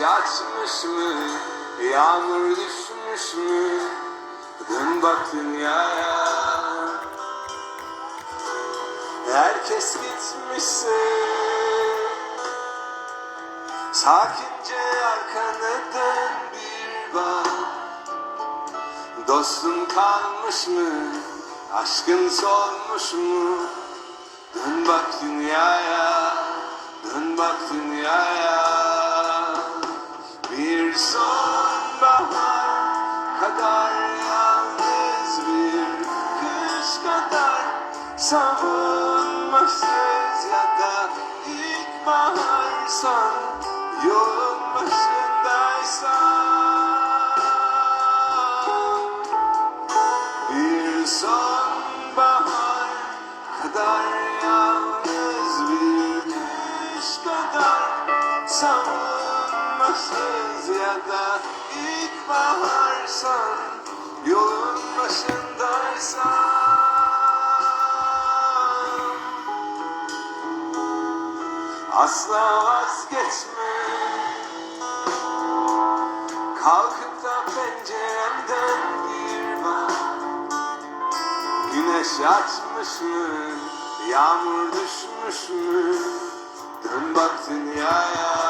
Güneş açmış mı? Yağmur düşmüş mü? Dön bak dünyaya Herkes gitmişse Sakince arkana dön bir bak Dostun kalmış mı? Aşkın solmuş mu? Dön bak dünyaya Dön bak dünyaya Bir sonbahar kadar yalnız bir kış kadar Savunmasız ya da ilkbahar son Yolun savunmasız ya da ilkbahar son yolun başındaysan asla vazgeçme Kalkıp da penceremden bir bak Güneş açmış mı? Yağmur düşmüş mü? Dön bak dünyaya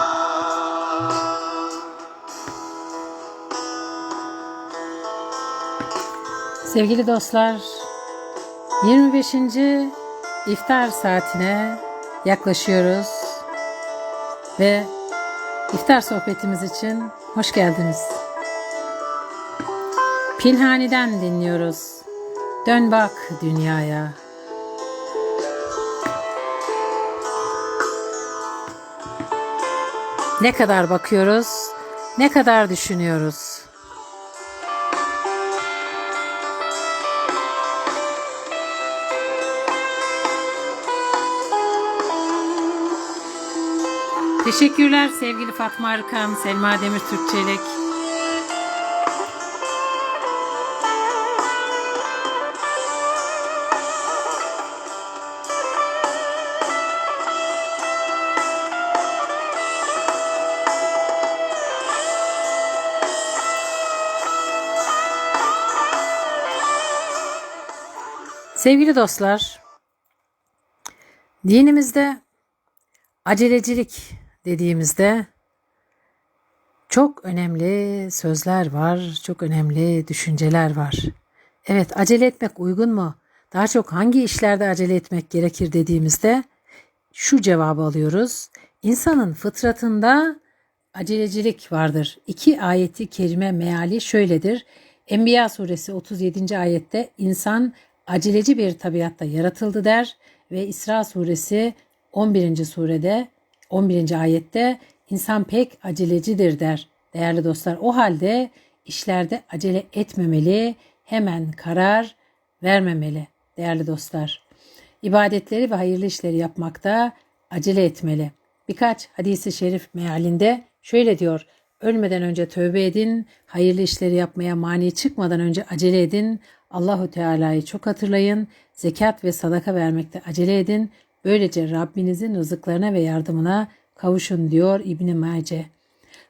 Sevgili dostlar, 25. iftar saatine yaklaşıyoruz ve iftar sohbetimiz için hoş geldiniz. Pinhani'den dinliyoruz. Dön bak dünyaya. Ne kadar bakıyoruz, ne kadar düşünüyoruz. Teşekkürler sevgili Fatma Arıkan, Selma Demir Türkçelik. Sevgili dostlar, dinimizde Acelecilik dediğimizde çok önemli sözler var, çok önemli düşünceler var. Evet, acele etmek uygun mu? Daha çok hangi işlerde acele etmek gerekir dediğimizde şu cevabı alıyoruz. İnsanın fıtratında acelecilik vardır. İki ayeti kerime meali şöyledir. Enbiya suresi 37. ayette insan aceleci bir tabiatta yaratıldı der ve İsra suresi 11. surede 11. ayette insan pek acelecidir der. Değerli dostlar o halde işlerde acele etmemeli, hemen karar vermemeli değerli dostlar. İbadetleri ve hayırlı işleri yapmakta acele etmeli. Birkaç hadisi şerif mealinde şöyle diyor. Ölmeden önce tövbe edin, hayırlı işleri yapmaya mani çıkmadan önce acele edin, Allahu Teala'yı çok hatırlayın, zekat ve sadaka vermekte acele edin, böylece Rabbinizin rızıklarına ve yardımına kavuşun diyor İbn Mace.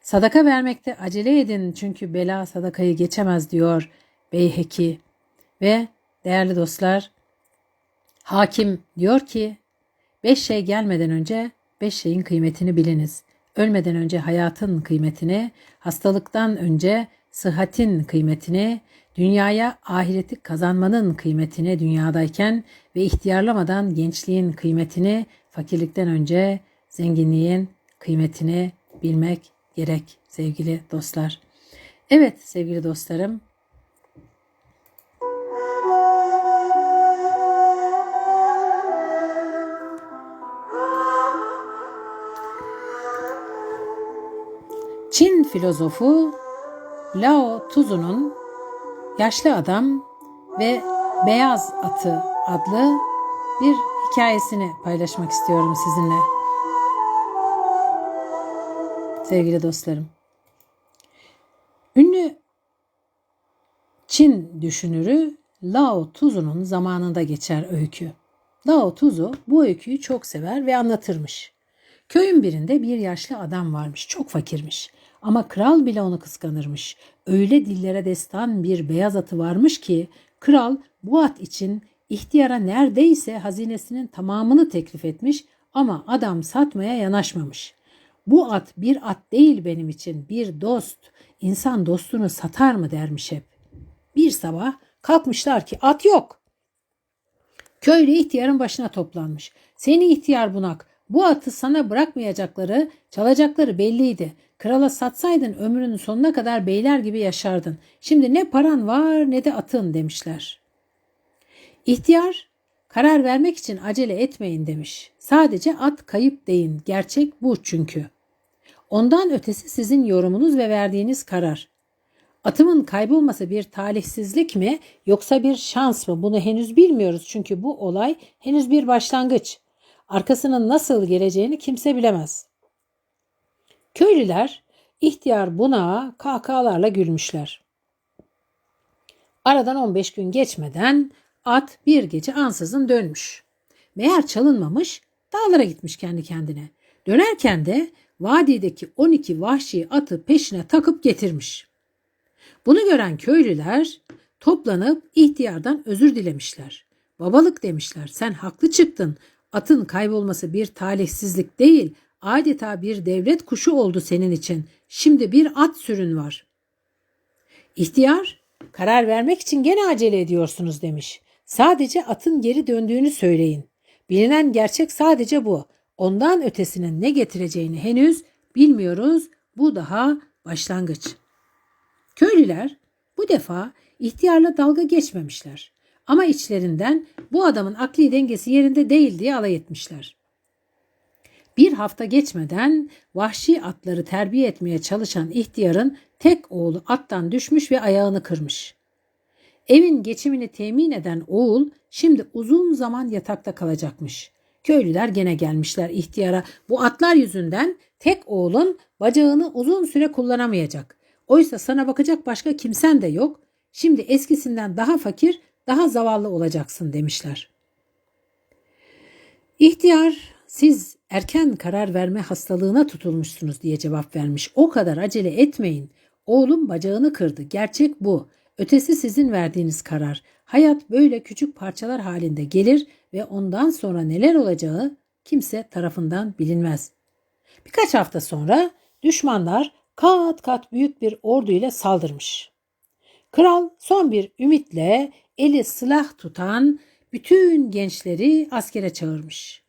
Sadaka vermekte acele edin çünkü bela sadakayı geçemez diyor Beyheki. Ve değerli dostlar hakim diyor ki beş şey gelmeden önce beş şeyin kıymetini biliniz. Ölmeden önce hayatın kıymetini, hastalıktan önce sıhhatin kıymetini, dünyaya ahireti kazanmanın kıymetini dünyadayken ve ihtiyarlamadan gençliğin kıymetini, fakirlikten önce zenginliğin kıymetini bilmek gerek sevgili dostlar. Evet sevgili dostlarım. Çin filozofu Lao Tzu'nun Yaşlı Adam ve Beyaz Atı adlı bir hikayesini paylaşmak istiyorum sizinle. Sevgili dostlarım. Ünlü Çin düşünürü Lao Tzu'nun zamanında geçer öykü. Lao Tzu bu öyküyü çok sever ve anlatırmış. Köyün birinde bir yaşlı adam varmış, çok fakirmiş. Ama kral bile onu kıskanırmış. Öyle dillere destan bir beyaz atı varmış ki kral bu at için ihtiyara neredeyse hazinesinin tamamını teklif etmiş ama adam satmaya yanaşmamış. Bu at bir at değil benim için bir dost. İnsan dostunu satar mı dermiş hep. Bir sabah kalkmışlar ki at yok. Köylü ihtiyarın başına toplanmış. Seni ihtiyar bunak, bu atı sana bırakmayacakları, çalacakları belliydi. Krala satsaydın ömrünün sonuna kadar beyler gibi yaşardın. Şimdi ne paran var ne de atın demişler. İhtiyar karar vermek için acele etmeyin demiş. Sadece at kayıp deyin. Gerçek bu çünkü. Ondan ötesi sizin yorumunuz ve verdiğiniz karar. Atımın kaybolması bir talihsizlik mi yoksa bir şans mı bunu henüz bilmiyoruz çünkü bu olay henüz bir başlangıç. Arkasının nasıl geleceğini kimse bilemez. Köylüler ihtiyar buna kahkahalarla gülmüşler. Aradan 15 gün geçmeden at bir gece ansızın dönmüş. Meğer çalınmamış, dağlara gitmiş kendi kendine. Dönerken de vadideki 12 vahşi atı peşine takıp getirmiş. Bunu gören köylüler toplanıp ihtiyardan özür dilemişler. Babalık demişler, sen haklı çıktın. Atın kaybolması bir talihsizlik değil, adeta bir devlet kuşu oldu senin için. Şimdi bir at sürün var. İhtiyar, karar vermek için gene acele ediyorsunuz demiş. Sadece atın geri döndüğünü söyleyin. Bilinen gerçek sadece bu. Ondan ötesinin ne getireceğini henüz bilmiyoruz. Bu daha başlangıç. Köylüler bu defa ihtiyarla dalga geçmemişler. Ama içlerinden bu adamın akli dengesi yerinde değil diye alay etmişler. Bir hafta geçmeden vahşi atları terbiye etmeye çalışan ihtiyarın tek oğlu attan düşmüş ve ayağını kırmış. Evin geçimini temin eden oğul şimdi uzun zaman yatakta kalacakmış. Köylüler gene gelmişler ihtiyara. Bu atlar yüzünden tek oğlun bacağını uzun süre kullanamayacak. Oysa sana bakacak başka kimsen de yok. Şimdi eskisinden daha fakir, daha zavallı olacaksın demişler. İhtiyar siz erken karar verme hastalığına tutulmuşsunuz diye cevap vermiş. O kadar acele etmeyin. Oğlum bacağını kırdı. Gerçek bu. Ötesi sizin verdiğiniz karar. Hayat böyle küçük parçalar halinde gelir ve ondan sonra neler olacağı kimse tarafından bilinmez. Birkaç hafta sonra düşmanlar kat kat büyük bir ordu ile saldırmış. Kral son bir ümitle eli silah tutan bütün gençleri askere çağırmış.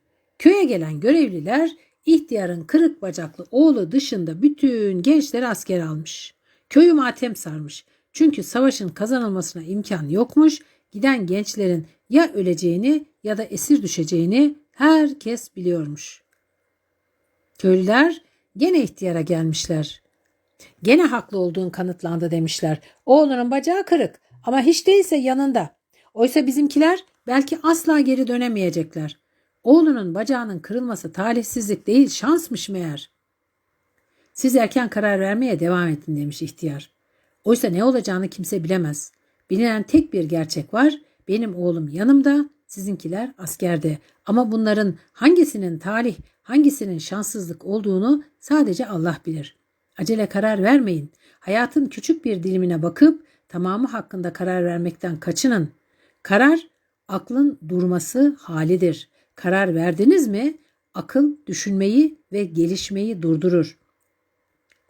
Köye gelen görevliler ihtiyarın kırık bacaklı oğlu dışında bütün gençleri asker almış. Köyü matem sarmış. Çünkü savaşın kazanılmasına imkan yokmuş. Giden gençlerin ya öleceğini ya da esir düşeceğini herkes biliyormuş. Köylüler gene ihtiyara gelmişler. Gene haklı olduğun kanıtlandı demişler. Oğlunun bacağı kırık ama hiç değilse yanında. Oysa bizimkiler belki asla geri dönemeyecekler. Oğlunun bacağının kırılması talihsizlik değil şansmış meğer. Siz erken karar vermeye devam edin demiş ihtiyar. Oysa ne olacağını kimse bilemez. Bilinen tek bir gerçek var. Benim oğlum yanımda, sizinkiler askerde. Ama bunların hangisinin talih, hangisinin şanssızlık olduğunu sadece Allah bilir. Acele karar vermeyin. Hayatın küçük bir dilimine bakıp tamamı hakkında karar vermekten kaçının. Karar aklın durması halidir. Karar verdiniz mi akıl düşünmeyi ve gelişmeyi durdurur.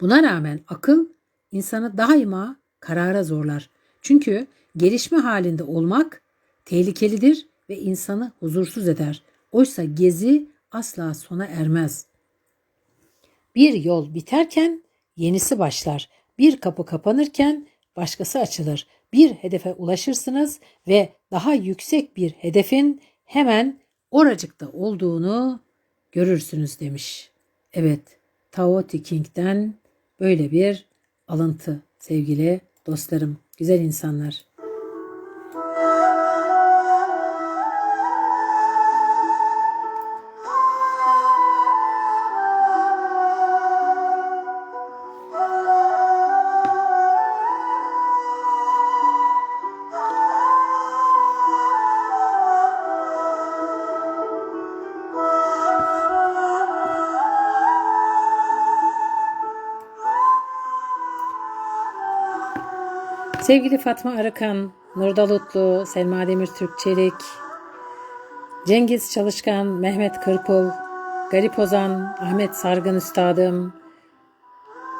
Buna rağmen akıl insanı daima karara zorlar. Çünkü gelişme halinde olmak tehlikelidir ve insanı huzursuz eder. Oysa gezi asla sona ermez. Bir yol biterken yenisi başlar. Bir kapı kapanırken başkası açılır. Bir hedefe ulaşırsınız ve daha yüksek bir hedefin hemen oracıkta olduğunu görürsünüz demiş. Evet, Tao Te Ching'den böyle bir alıntı sevgili dostlarım, güzel insanlar. Sevgili Fatma Arıkan, Nurdal Utlu, Selma Demirtürk Çelik, Cengiz Çalışkan, Mehmet Kırpul, Garip Ozan, Ahmet Sargın Üstadım,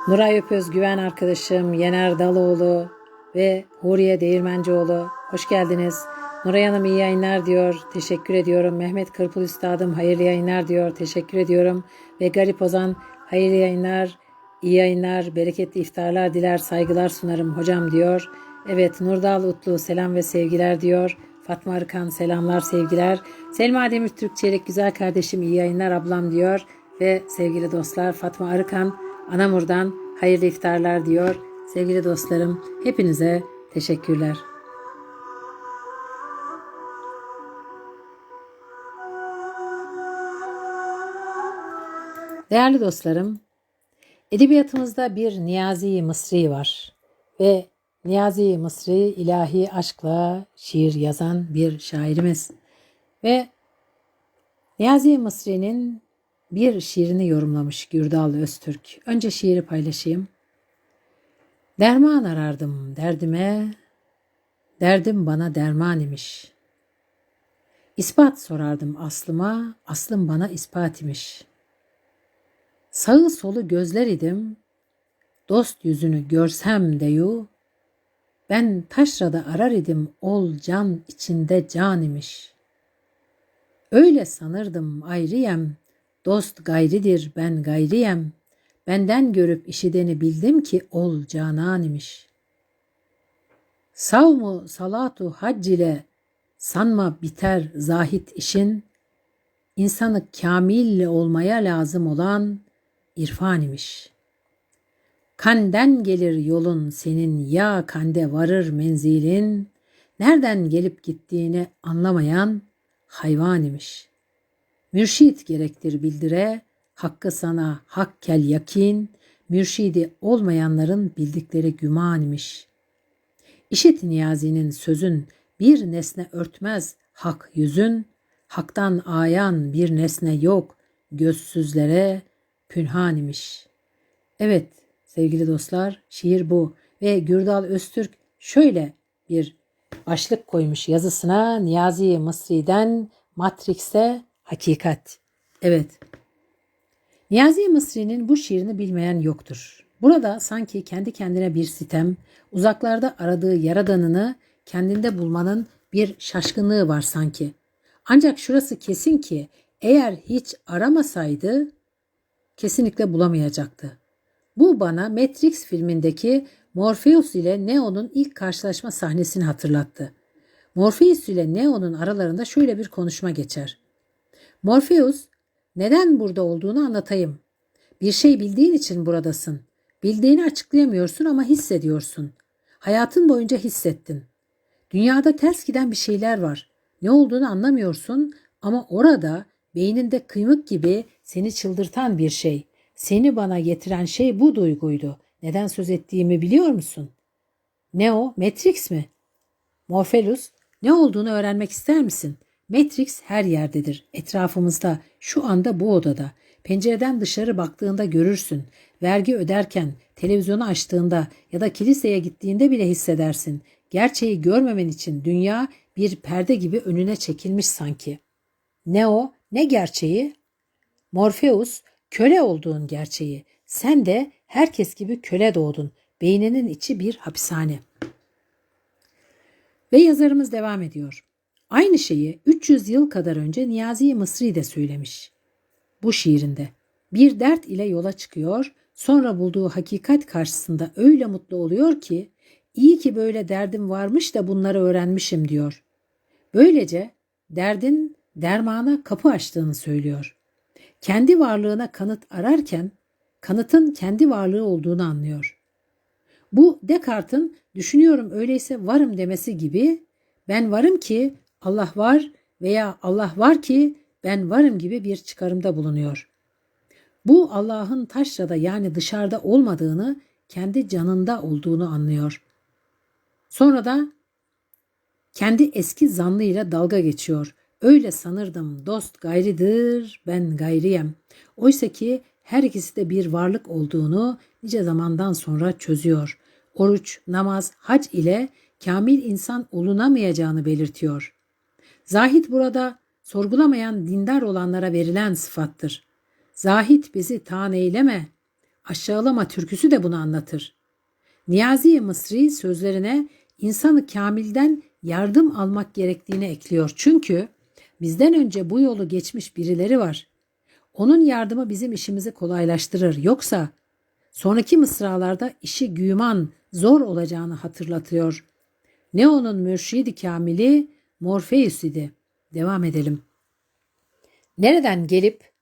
Nuray Öpöz Güven arkadaşım, Yener Daloğlu ve Huriye Değirmencioğlu. Hoş geldiniz. Nuray Hanım iyi yayınlar diyor. Teşekkür ediyorum. Mehmet Kırpul Üstadım hayırlı yayınlar diyor. Teşekkür ediyorum. Ve Garip Ozan hayırlı yayınlar, iyi yayınlar, bereketli iftarlar diler, saygılar sunarım hocam diyor. Evet Nurdal Utlu selam ve sevgiler diyor. Fatma Arıkan selamlar sevgiler. Selma Demir Türk Çelik güzel kardeşim iyi yayınlar ablam diyor. Ve sevgili dostlar Fatma Arıkan Anamur'dan hayırlı iftarlar diyor. Sevgili dostlarım hepinize teşekkürler. Değerli dostlarım, edebiyatımızda bir Niyazi Mısri var ve Niyazi Mısri ilahi aşkla şiir yazan bir şairimiz ve Niyazi Mısri'nin bir şiirini yorumlamış Gürdal Öztürk. Önce şiiri paylaşayım. Derman arardım derdime, derdim bana derman imiş. İspat sorardım aslıma, aslım bana ispat imiş. Sağı solu gözler idim, dost yüzünü görsem deyu, ben taşrada arar idim ol can içinde can imiş. Öyle sanırdım ayrıyem, dost gayridir ben gayriyem, benden görüp işideni bildim ki ol canan imiş. Savmu salatu hac ile sanma biter zahit işin, insanı kamille olmaya lazım olan irfan imiş. Kanden gelir yolun senin ya kande varır menzilin, nereden gelip gittiğini anlamayan hayvan imiş. Mürşit gerektir bildire, hakkı sana hak kel yakin, mürşidi olmayanların bildikleri güman imiş. İşit Niyazi'nin sözün bir nesne örtmez hak yüzün, haktan ayan bir nesne yok gözsüzlere pünhan imiş. Evet sevgili dostlar şiir bu ve Gürdal Öztürk şöyle bir başlık koymuş yazısına Niyazi Mısri'den Matrix'e hakikat. Evet. Niyazi Mısri'nin bu şiirini bilmeyen yoktur. Burada sanki kendi kendine bir sitem, uzaklarda aradığı yaradanını kendinde bulmanın bir şaşkınlığı var sanki. Ancak şurası kesin ki eğer hiç aramasaydı kesinlikle bulamayacaktı. Bu bana Matrix filmindeki Morpheus ile Neo'nun ilk karşılaşma sahnesini hatırlattı. Morpheus ile Neo'nun aralarında şöyle bir konuşma geçer. Morpheus, neden burada olduğunu anlatayım. Bir şey bildiğin için buradasın. Bildiğini açıklayamıyorsun ama hissediyorsun. Hayatın boyunca hissettin. Dünyada ters giden bir şeyler var. Ne olduğunu anlamıyorsun ama orada beyninde kıymık gibi seni çıldırtan bir şey. Seni bana getiren şey bu duyguydu. Neden söz ettiğimi biliyor musun? Ne o? Matrix mi? Morpheus, ne olduğunu öğrenmek ister misin? Matrix her yerdedir. Etrafımızda, şu anda bu odada. Pencereden dışarı baktığında görürsün. Vergi öderken, televizyonu açtığında ya da kiliseye gittiğinde bile hissedersin. Gerçeği görmemen için dünya bir perde gibi önüne çekilmiş sanki. Ne o, ne gerçeği? Morpheus, köle olduğun gerçeği. Sen de herkes gibi köle doğdun. Beyninin içi bir hapishane. Ve yazarımız devam ediyor. Aynı şeyi 300 yıl kadar önce Niyazi Mısri de söylemiş. Bu şiirinde bir dert ile yola çıkıyor, sonra bulduğu hakikat karşısında öyle mutlu oluyor ki iyi ki böyle derdim varmış da bunları öğrenmişim diyor. Böylece derdin dermana kapı açtığını söylüyor. Kendi varlığına kanıt ararken kanıtın kendi varlığı olduğunu anlıyor. Bu Descartes'in düşünüyorum öyleyse varım demesi gibi ben varım ki Allah var veya Allah var ki ben varım gibi bir çıkarımda bulunuyor. Bu Allah'ın taşrada yani dışarıda olmadığını kendi canında olduğunu anlıyor. Sonra da kendi eski zannıyla dalga geçiyor. Öyle sanırdım dost gayridir ben gayriyem. Oysa ki her ikisi de bir varlık olduğunu nice zamandan sonra çözüyor. oruç, namaz, hac ile kamil insan olunamayacağını belirtiyor. Zahit burada sorgulamayan dindar olanlara verilen sıfattır. Zahit bizi taan eyleme, aşağılama türküsü de bunu anlatır. Niyazi Mısri sözlerine insanı kamilden yardım almak gerektiğini ekliyor. Çünkü bizden önce bu yolu geçmiş birileri var. Onun yardımı bizim işimizi kolaylaştırır. Yoksa sonraki mısralarda işi güman, zor olacağını hatırlatıyor. Neo'nun mürşidi kamili Morpheus idi. Devam edelim. Nereden gelip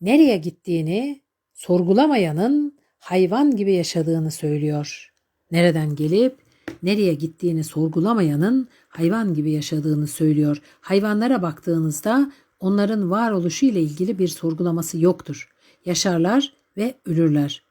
nereye gittiğini sorgulamayanın hayvan gibi yaşadığını söylüyor. Nereden gelip nereye gittiğini sorgulamayanın hayvan gibi yaşadığını söylüyor. Hayvanlara baktığınızda onların varoluşu ile ilgili bir sorgulaması yoktur. Yaşarlar ve ölürler.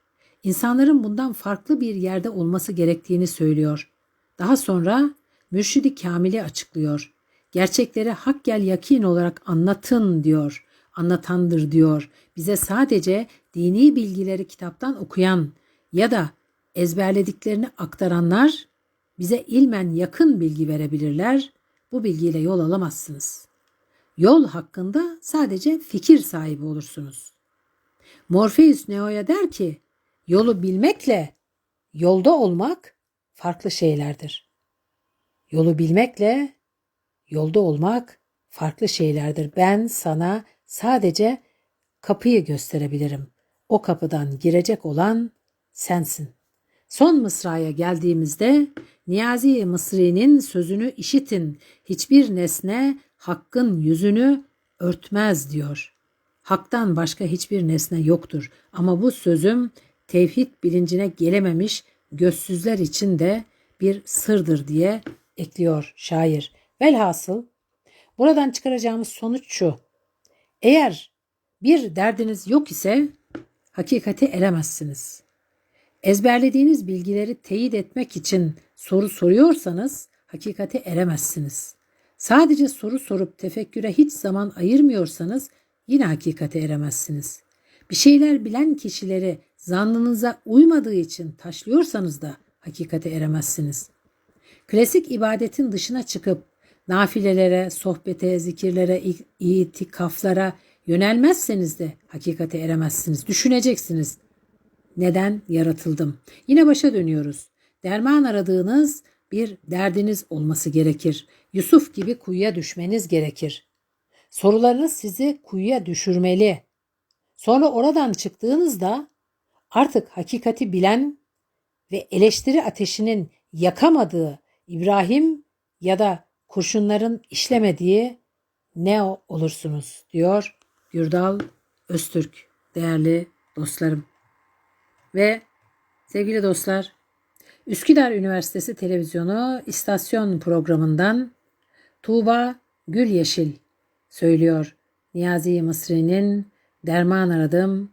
İnsanların bundan farklı bir yerde olması gerektiğini söylüyor. Daha sonra mürşidi kamili açıklıyor. Gerçekleri hak gel yakin olarak anlatın diyor. Anlatandır diyor. Bize sadece dini bilgileri kitaptan okuyan ya da ezberlediklerini aktaranlar bize ilmen yakın bilgi verebilirler. Bu bilgiyle yol alamazsınız. Yol hakkında sadece fikir sahibi olursunuz. Morpheus Neo'ya der ki, yolu bilmekle yolda olmak farklı şeylerdir. Yolu bilmekle yolda olmak farklı şeylerdir. Ben sana sadece kapıyı gösterebilirim. O kapıdan girecek olan sensin. Son mısraya geldiğimizde Niyazi Mısri'nin sözünü işitin. Hiçbir nesne hakkın yüzünü örtmez diyor. Haktan başka hiçbir nesne yoktur. Ama bu sözüm tevhid bilincine gelememiş gözsüzler için de bir sırdır diye ekliyor şair. Velhasıl buradan çıkaracağımız sonuç şu. Eğer bir derdiniz yok ise hakikate eremezsiniz. Ezberlediğiniz bilgileri teyit etmek için soru soruyorsanız hakikate eremezsiniz. Sadece soru sorup tefekküre hiç zaman ayırmıyorsanız yine hakikate eremezsiniz. Bir şeyler bilen kişileri zannınıza uymadığı için taşlıyorsanız da hakikate eremezsiniz. Klasik ibadetin dışına çıkıp nafilelere, sohbete, zikirlere, itikaflara yönelmezseniz de hakikate eremezsiniz. Düşüneceksiniz. Neden yaratıldım? Yine başa dönüyoruz. Derman aradığınız bir derdiniz olması gerekir. Yusuf gibi kuyuya düşmeniz gerekir. Sorularınız sizi kuyuya düşürmeli. Sonra oradan çıktığınızda artık hakikati bilen ve eleştiri ateşinin yakamadığı İbrahim ya da kurşunların işlemediği ne olursunuz diyor Gürdal Öztürk değerli dostlarım. Ve sevgili dostlar Üsküdar Üniversitesi Televizyonu istasyon programından Tuğba Gülyeşil söylüyor Niyazi Mısri'nin Derman Aradım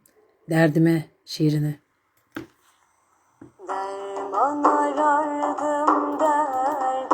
Derdime şiirini. Derman arardım derdime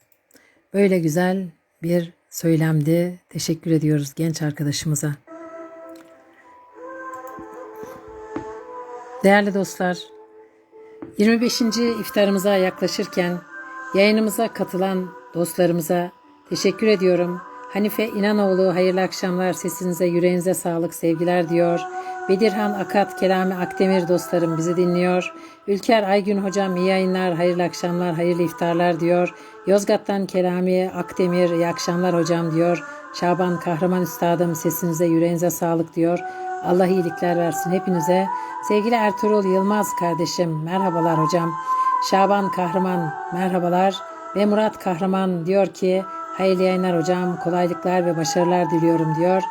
Böyle güzel bir söylemdi. Teşekkür ediyoruz genç arkadaşımıza. Değerli dostlar, 25. iftarımıza yaklaşırken yayınımıza katılan dostlarımıza teşekkür ediyorum. Hanife İnanoğlu hayırlı akşamlar sesinize yüreğinize sağlık sevgiler diyor. Bedirhan Akat Kelami Akdemir dostlarım bizi dinliyor. Ülker Aygün hocam iyi yayınlar hayırlı akşamlar hayırlı iftarlar diyor. Yozgat'tan Kelami Akdemir iyi akşamlar hocam diyor. Şaban Kahraman Üstadım sesinize yüreğinize sağlık diyor. Allah iyilikler versin hepinize. Sevgili Ertuğrul Yılmaz kardeşim merhabalar hocam. Şaban Kahraman merhabalar. Ve Murat Kahraman diyor ki hayırlı yayınlar hocam kolaylıklar ve başarılar diliyorum diyor.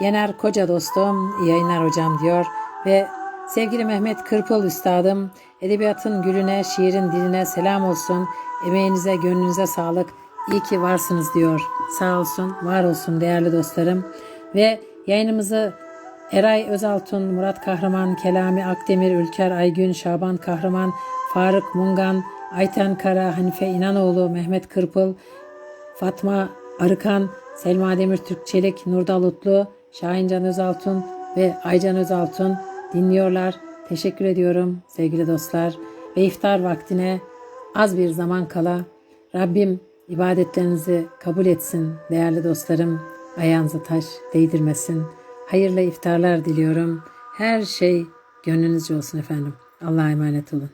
Yener Koca dostum iyi yayınlar hocam diyor. Ve sevgili Mehmet Kırpıl üstadım edebiyatın gülüne şiirin diline selam olsun. Emeğinize gönlünüze sağlık. İyi ki varsınız diyor. Sağ olsun var olsun değerli dostlarım. Ve yayınımızı Eray Özaltun, Murat Kahraman, Kelami Akdemir, Ülker Aygün, Şaban Kahraman, Faruk Mungan, Ayten Kara, Hanife İnanoğlu, Mehmet Kırpıl, Fatma Arıkan, Selma Demir Türkçelik, Nurdal Utlu, Şahincan Özaltun ve Aycan Özaltun dinliyorlar. Teşekkür ediyorum sevgili dostlar. Ve iftar vaktine az bir zaman kala Rabbim ibadetlerinizi kabul etsin değerli dostlarım. Ayağınıza taş değdirmesin. Hayırlı iftarlar diliyorum. Her şey gönlünüzce olsun efendim. Allah'a emanet olun.